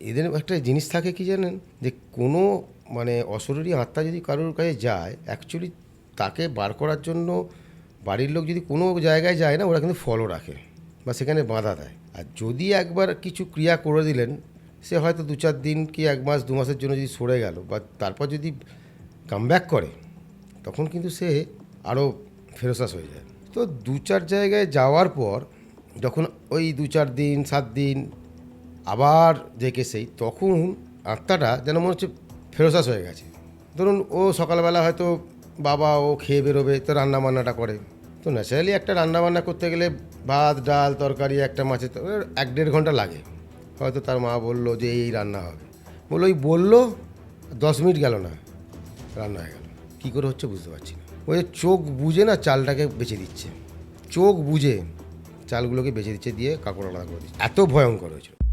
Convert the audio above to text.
এদের একটা জিনিস থাকে কি জানেন? যে কোনো মানে অশরীরী আত্মা যদি কারোর কাছে যায় অ্যাকচুয়ালি তাকে বার করার জন্য বাড়ির লোক যদি কোনো জায়গায় যায় না, ওরা কিন্তু ফলো রাখে বা সেখানে বাধা দেয়। আর যদি একবার কিছু ক্রিয়া করে দিলেন, সে হয়তো দু চার দিন কি এক মাস, দু মাসের জন্য যদি সরে গেল বা তারপর যদি কামব্যাক করে, তখন কিন্তু সে আরও ফেরসাস হয়ে যায়। তো দু চার জায়গায় যাওয়ার পর, যখন ওই দু চার দিন, সাত দিন আবার দেখে সেই তখন আত্মাটা যেন মনে হচ্ছে ফেরোসাস হয়ে গেছে। ধরুন ও সকালবেলা হয়তো বাবা ও খেয়ে বেরোবে, তো রান্নাবান্নাটা করে। তো ন্যাচারালি একটা রান্নাবান্না করতে গেলে ভাত, ডাল, তরকারি, একটা মাছের এক দেড় ঘণ্টা লাগে। হয়তো তার মা বলল যে এই রান্না হবে। বলল, ওই বলল, দশ মিনিট গেল না, রান্না হয়ে গেল। কী করে হচ্ছে বুঝতে পারছি না। ওই চোখ বুঝে না চালটাকে বেছে দিচ্ছে। চোখ বুঝে চালগুলোকে বেছে দিচ্ছে দিয়ে কাপড় আলাদা করে দিচ্ছে। এত ভয়ঙ্কর হয়েছিল।